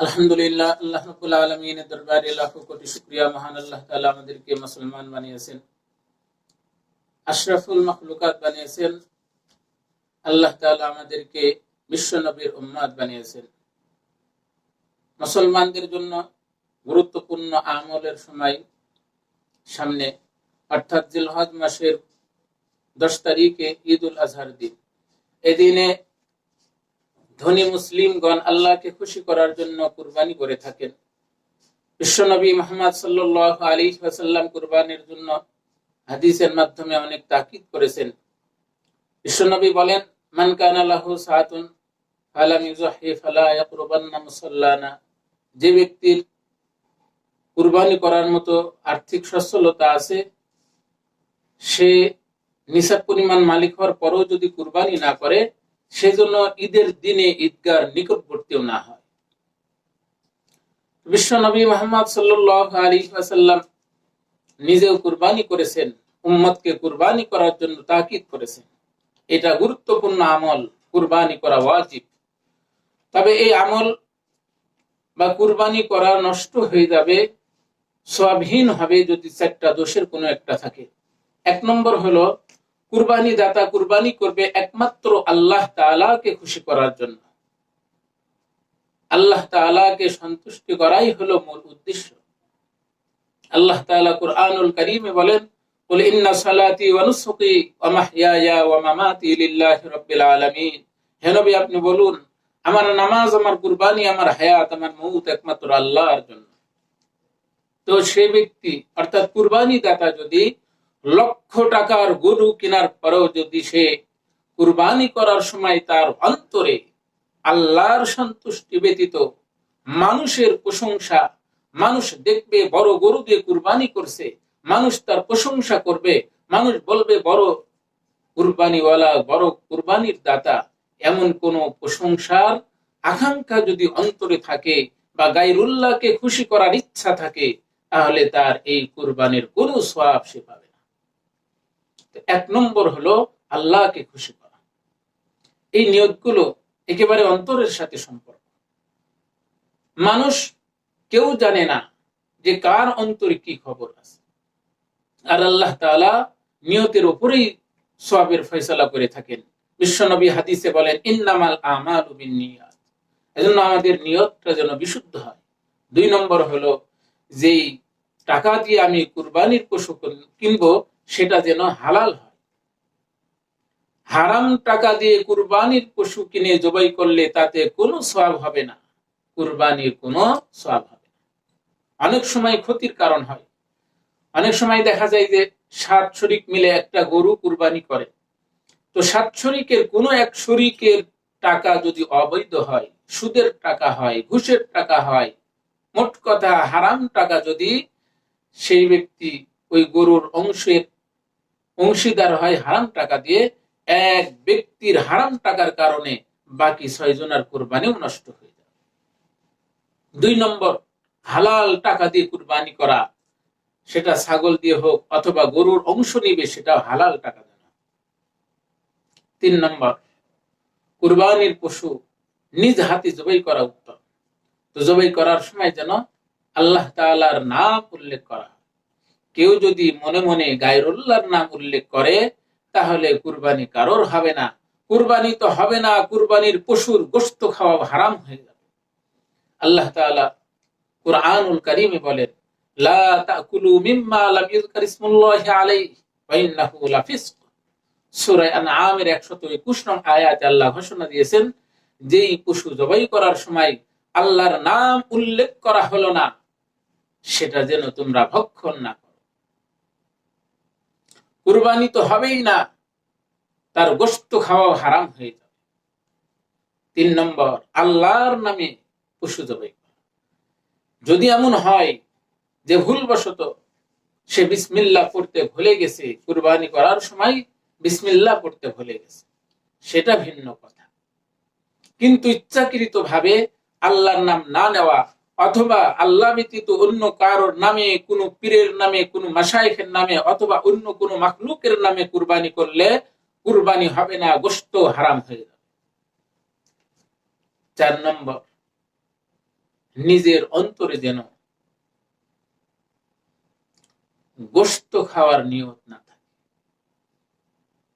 আলহামদুলিল্লাহ, আল্লাহ দরবারে কোটি মহান আল্লাহ আমাদেরকে মুসলমান বানিয়েছেন, আশরাফুল বানিয়েছেন, আল্লাহ আমাদেরকে বানিয়েছেন। মুসলমানদের জন্য গুরুত্বপূর্ণ আমলের সময় সামনে, অর্থাৎ জিলহজ মাসের দশ তারিখে ঈদ উল আজহার দিন। এদিনে ধনী মুসলিমগণ আল্লাহকে খুশি করার জন্য কুরবানি করে থাকেন। বিশ্বনবী মোহাম্মদ সাল্লাহ আলী ওয়াসাল্লাম কুরবানির জন্য হাদিসের মাধ্যমে অনেক তাকিদ করেছেন। বিশ্বনবী বলেন আল্লাহ সাহাতুন যে ব্যক্তির কুরবানি করার মতো আর্থিক সচ্ছলতা আছে, সে নিসাব পরিমাণ মালিক হওয়ার পরেও যদি কুরবানি না করে সেজন্য ঈদের দিনে ঈদগার নিকটবর্তীও না হয়। বিশ্ব নবী মোহাম্মদ আসাল্লাম নিজেও কুরবানি করেছেন, উম্মতকে কুরবানি করার জন্য তাকিদ করেছেন। এটা গুরুত্বপূর্ণ আমল, কুরবানি করা ওয়াজিব। তবে এই আমল বা কুরবানি করা নষ্ট হয়ে যাবে সবহীন হবে যদি চারটা দোষের কোনো একটা থাকে। এক নম্বর হলো কুরবানি দাতা কুরবানি করবে একমাত্র আল্লাহ তাআলাকে খুশি করার জন্য আল্লাহ তাআলাকে সন্তুষ্টি করাই হলো মূল উদ্দেশ্য আল্লাহ তাআলা কুরআনুল কারীমে বলেন قل إن صلاتي ونسكي ومحياي ومماتي لله رب العالمين হে নবী আপনি বলুন আমার নামাজ আমার কুরবানি আমার হায়াত আমার মৌত একমাত্র আল্লাহর জন্য তো সে ব্যক্তি অর্থাৎ কুরবানি দাতা যদি লক্ষ টাকার গরু কেনার পরেও যদি সে কুরবানি করার সময় তার অন্তরে আল্লাহর সন্তুষ্টি ব্যতীত মানুষের প্রশংসা, মানুষ দেখবে বড় গরু দিয়ে কুরবানি করছে, মানুষ তার প্রশংসা করবে, মানুষ বলবে বড় কুরবানিওয়ালা, বড় কুরবানির দাতা। এমন কোন প্রশংসার আকাঙ্ক্ষা যদি অন্তরে থাকে বা গাইরুল্লাহকে খুশি করার ইচ্ছা থাকে, তাহলে তার এই কুরবানির কোনো সওয়াব সে পাবে এক নম্বর হলো আল্লাহকে খুশি করা। এই নিয়তগুলো একেবারে অন্তরের সাথে সম্পর্ক। মানুষ কেউ জানে না যে কার অন্তরে কি খবর আছে। আর আল্লাহ তাআলা নিয়তের উপরেই সবের ফয়সালা করে থাকেন। বিশ্বনবী হাদিসে বলেন, ইন্নামাল আমালু বিন্নিয়াত। এজন্য আমাদের নিয়তটা যেন বিশুদ্ধ হয়। দুই নম্বর হলো, যেই টাকা দিয়ে আমি কুরবানির পশু কিনবো সেটা যেন হালাল হয়। হারাম টাকা দিয়ে কুরবানির পশু কিনে জবাই করলে তাতে কোনো সব হবে না। কুরবানির কোনো সব হবে না। অনেক সময় ক্ষতির কারণ হয়। অনেক সময় দেখা যায় যে সাত শরিক মিলে একটা গরু কুরবানি করে। তো সাত শরিকের কোনো এক শরিকের টাকা যদি অবৈধ হয়, সুদের টাকা হয়, ঘুষের টাকা হয়, মোট কথা হারাম টাকা যদি সেই ব্যক্তি ওই গরুর অংশের অংশীদার হয় হারাম টাকা দিয়ে, এক ব্যক্তির হারাম টাকার কারণে বাকি ছয় জনের কোরবানিও নষ্ট হয়ে যাবে দুই নম্বর, হালাল টাকা দিয়ে কুরবানি করা, সেটা ছাগল দিয়ে হোক অথবা গরুর অংশ নিবে সেটা হালাল টাকা দেন তিন নম্বর, কুরবানির পশু নিজ হাতে জবাই করা উত্তম। তো জবাই করার সময় যেন আল্লাহ তালার নাম উল্লেখ করা কেউ যদি মনে মনে গায়রুল্লাহর নাম উল্লেখ করে, তাহলে কুরবানি কারোর হবে না। কুরবানি তো হবে না, কুরবানির পশুর গোস্ত খাওয়া হারাম হয়ে যাবে। আল্লাহ কুরআনুল কারীমে বলেন, লা তাকুলু মিম্মা ইসমুল্লাহি আলাইহি ওয়া ইন্নাহু সূরা আনআমের 121 নং আয়াতে আল্লাহ ঘোষণা দিয়েছেন, যেই পশু জবাই করার সময় আল্লাহর নাম উল্লেখ করা হলো না, সেটা যেন তোমরা ভক্ষণ না কুরবানি তো হবেই না, তার গোস্ত খাওয়া হারাম হয়ে যাবে। তিন নম্বর, আল্লাহর নামে পশু জবাই যদি এমন হয় যে ভুলবশত সে বিসমিল্লা পড়তে ভুলে গেছে, কুরবানি করার সময় বিসমিল্লা পড়তে ভুলে গেছে, সেটা ভিন্ন কথা। কিন্তু ইচ্ছাকৃত ভাবে আল্লাহর নাম না নেওয়া অথবা আল্লাহ ব্যতীত অন্য কারোর নামে কোন পীরের নামে, কোন মাসাইখের নামে অথবা অন্য কোন মাখলুকের নামে কুরবানি করলে কুরবানি হবে না গোস্ত হারাম হয়ে যাবে। চার নম্বর, নিজের অন্তরে যেন গোস্ত খাওয়ার নিয়ত না থাকে।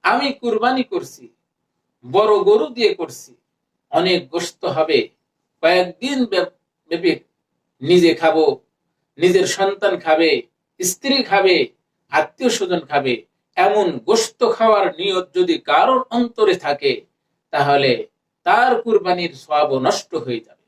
আমি কুরবানি করছি, বড় গরু দিয়ে করছি, অনেক গোস্ত হবে, কয়েকদিন ব্যাপী নিজে খাব, নিজের সন্তান খাবে, স্ত্রী খাবে, আত্মীয় স্বজন খাবে, এমন গোস্ত খাওয়ার নিয়ত যদি কারোর অন্তরে থাকে, তাহলে তার কুরবানির সব নষ্ট হয়ে যাবে।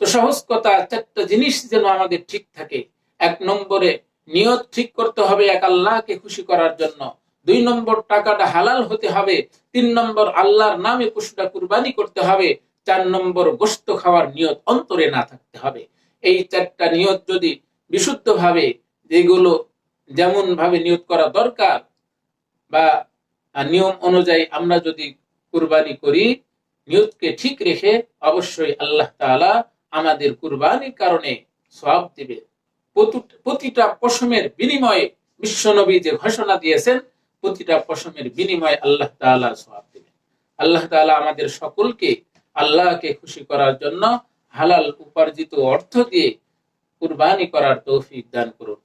তো সহজ কথা, চারটা জিনিস যেন আমাদের ঠিক থাকে। এক নম্বরে, নিয়ত ঠিক করতে হবে এক আল্লাহকে খুশি করার জন্য। দুই নম্বর, টাকাটা হালাল হতে হবে। তিন নম্বর, আল্লাহর নামে পশুটা কুরবানি করতে হবে। চার নম্বর গোস্ত খাওয়ার নিয়ত অন্তরে না থাকতে হবে। এই চারটা নিয়ত যদি বিশুদ্ধ ভাবে যেগুলো যেমন ভাবে নিয়ত করা দরকার বা নিয়ম অনুযায়ী আমরা যদি কুরবানি করি, নিয়তকে ঠিক রেখে অবশ্যই আল্লাহ তাআলা আমাদের কুরবানির কারণে সওয়াব দিবে। প্রতু- প্রতিটা পশমের বিনিময়ে বিশ্বনবী যে ঘোষণা দিয়েছেন, প্রতিটা পশমের বিনিময়ে আল্লাহ তাআলা সওয়াব দিবে। আল্লাহ তাআলা আমাদের সকলকে আল্লাহকে খুশি করার জন্য হালাল উপার্জিত অর্থ দিয়ে কুরবানি করার তৌফিক দান করুন।